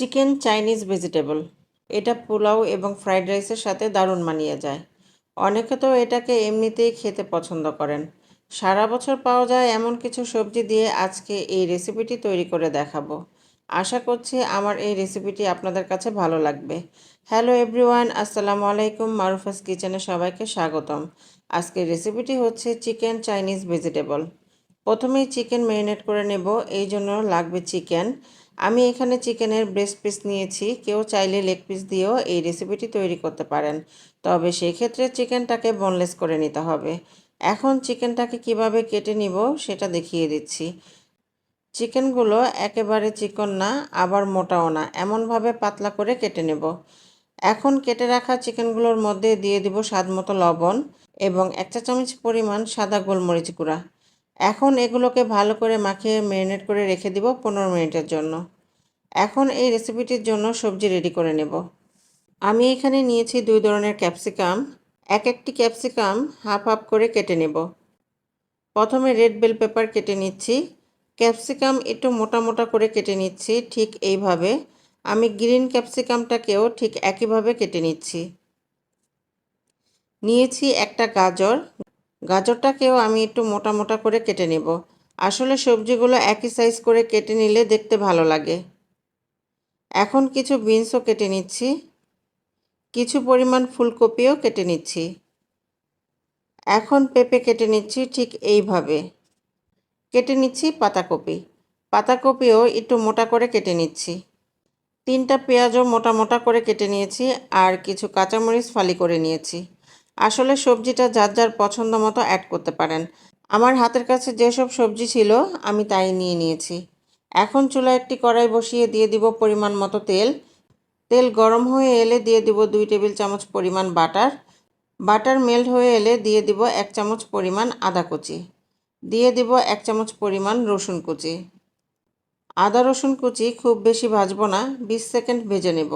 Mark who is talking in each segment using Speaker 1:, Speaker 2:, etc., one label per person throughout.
Speaker 1: Chicken Chinese vegetable. এটা পোলাও এবং fried রাইসের সাথে দারুণ মানিয়ে যায়। অনেকে তো এটাকে এমনিতেই খেতে পছন্দ করেন। সারা বছর পাওয়া যায় এমন কিছু সবজি দিয়ে আজকে এই রেসিপিটি তৈরি করে দেখাবো। আশা করছি আমার এই রেসিপিটি আপনাদের কাছে ভালো লাগবে। হ্যালো এভরিওয়ান, আসসালামু আলাইকুম, মারুফাস কিচেনে সবাইকে স্বাগতম। আজকের রেসিপিটি হচ্ছে চিকেন চাইনিজ ভেজিটেবল। প্রথমেই চিকেন ম্যারিনেট করে নেব, এই জন্য লাগবে চিকেন। আমি এখানে চিকেনের ব্রেস্ট পিস নিয়েছি। কেউ চাইলে লেগ পিস দিয়েও এই রেসিপিটি তৈরি করতে পারেন। তবে সেই ক্ষেত্রে চিকেনটাকে বোনলেস করে নিতে হবে। এখন চিকেনটাকে কীভাবে কেটে নিব সেটা দেখিয়ে দিচ্ছি। চিকেনগুলো একেবারে চিকন না, আবার মোটাও না। এমনভাবে পাতলা করে কেটে নেব। এখন কেটে রাখা চিকেনগুলোর মধ্যে দিয়ে দিব স্বাদ মতো লবণ এবং এক চা চামচ পরিমাণ সাদা গোলমরিচ গুঁড়া। এখন এগুলোকে ভালো করে মাখিয়ে ম্যারিনেট করে রেখে দিব পনেরো মিনিটের জন্য। এখন এই রেসিপিটির জন্য সবজি রেডি করে নেব। আমি এখানে নিয়েছি দুই ধরনের ক্যাপসিকাম এক একটি ক্যাপসিকাম হাফ হাফ করে কেটে নেব। প্রথমে রেড বেল পেপার কেটে নিচ্ছি। ক্যাপসিকাম একটু মোটা মোটা করে কেটে নিচ্ছি ঠিক এইভাবে। আমি গ্রিন ক্যাপসিকামটাকেও ঠিক একইভাবে কেটে নিচ্ছি। নিয়েছি একটা গাজর। গাজরটাকেও আমি একটু মোটা মোটা করে কেটে নেব। আসলে সবজিগুলো একই সাইজ করে কেটে নিলে দেখতে ভালো লাগে। এখন কিছু বিনসও কেটে নিচ্ছি। কিছু পরিমাণ ফুলকপিও কেটে নিচ্ছি। এখন পেঁপে কেটে নিচ্ছি ঠিক এইভাবে। কেটে নিচ্ছি পাতাকপি। পাতাকপিও একটু মোটা করে কেটে নিচ্ছি। তিনটা পেঁয়াজও মোটা মোটা করে কেটে নিয়েছি আর কিছু কাঁচামরিচ ফালি করে নিয়েছি। আসলে সবজিটা যার যার পছন্দ মতো অ্যাড করতে পারেন। আমার হাতের কাছে যেসব সবজি ছিল, আমি তাই নিয়ে নিয়েছি। এখন চুলা একটি কড়াই বসিয়ে দিয়ে দিব পরিমাণ মতো তেল। তেল গরম হয়ে এলে দিয়ে দিব দুই টেবিল চামচ পরিমাণ বাটার। বাটার মেল্ট হয়ে এলে দিয়ে দিব এক চামচ পরিমাণ আদা কুচি। দিয়ে দিব এক চামচ পরিমাণ রসুন কুচি। আদা রসুন কুচি খুব বেশি ভাজবো না, বিশ সেকেন্ড ভেজে নেব।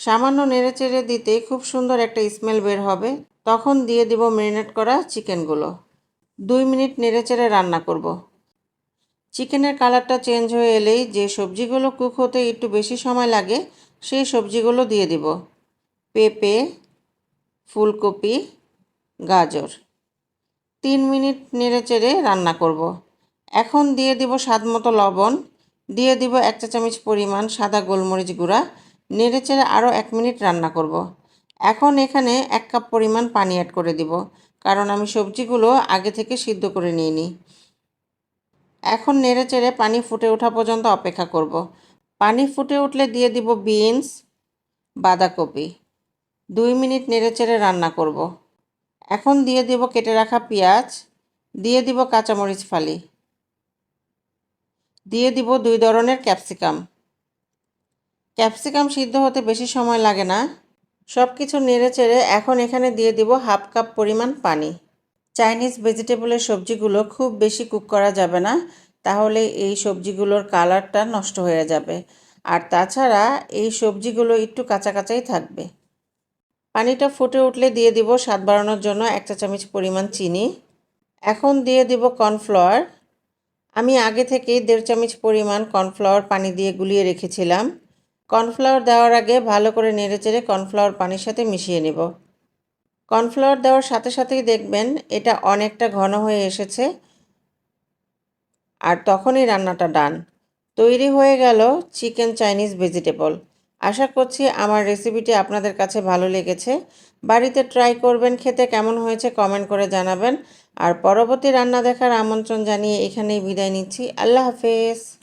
Speaker 1: সামান্য নেড়েচেড়ে দিতে খুব সুন্দর একটা স্মেল বের হবে। তখন দিয়ে দিব ম্যারিনেট করা চিকেনগুলো দুই মিনিট নেড়েচেড়ে রান্না করব। চিকেনের কালারটা চেঞ্জ হয়ে এলেই যে সবজিগুলো কুক হতে একটু বেশি সময় লাগে, সেই সবজিগুলো দিয়ে দিব পেঁপে, ফুলকপি, গাজর তিন মিনিট নেড়েচেড়ে রান্না করব। এখন দিয়ে দিব স্বাদ মতো লবণ দিয়ে দিব এক চা চামচ পরিমাণ সাদা গোলমরিচ গুঁড়া নেড়েচেড়ে আরও এক মিনিট রান্না করব। এখন এখানে এক কাপ পরিমাণ পানি অ্যাড করে দিব, কারণ আমি সবজিগুলো আগে থেকে সিদ্ধ করে নিয়ে নিই এখন নেড়ে চেড়ে পানি ফুটে ওঠা পর্যন্ত অপেক্ষা করব। পানি ফুটে উঠলে দিয়ে দিব বিনস, বাঁধাকপি। দুই মিনিট নেড়ে চেড়ে রান্না করব। এখন দিয়ে দিব কেটে রাখা পেঁয়াজ, দিয়ে দিব কাঁচামরিচ ফালি। দিয়ে দিব দুই ধরনের ক্যাপসিকাম। ক্যাপসিকাম সিদ্ধ হতে বেশি সময় লাগে না। সব কিছু নেড়ে চেড়ে এখন এখানে দিয়ে দিব হাফ কাপ পরিমাণ পানি। চাইনিজ ভেজিটেবলের সবজিগুলো খুব বেশি কুক করা যাবে না, তাহলে এই সবজিগুলোর কালারটা নষ্ট হয়ে যাবে। আর তাছাড়া এই সবজিগুলো একটু কাঁচা কাঁচাই থাকবে। পানিটা ফুটে উঠলে দিয়ে দিব স্বাদ বাড়ানোর জন্য এক চা চামচ পরিমাণ চিনি। এখন দিয়ে দিব কর্নফ্লাওয়ার। আমি আগে থেকেই দেড় চামচ পরিমাণ কর্নফ্লাওয়ার পানি দিয়ে গুলিয়ে রেখেছিলাম। কর্নফ্লাওয়ার দেওয়ার আগে ভালো করে নেড়েচেড়ে কর্নফ্লাওয়ার পানির সাথে মিশিয়ে নেব। কর্নফ্লাওয়ার দেওয়ার সাথে সাথেই দেখবেন এটা অনেকটা ঘন হয়ে এসেছে আর তখনই রান্নাটা ডান। তৈরি হয়ে গেল চিকেন চাইনিজ ভেজিটেবল। আশা করছি আমার রেসিপিটি আপনাদের কাছে ভালো লেগেছে। বাড়িতে ট্রাই করবেন, খেতে কেমন হয়েছে কমেন্ট করে জানাবেন। আর পরবর্তী রান্না দেখার আমন্ত্রণ জানিয়ে এখানেই বিদায় নিচ্ছি। আল্লাহ হাফেজ।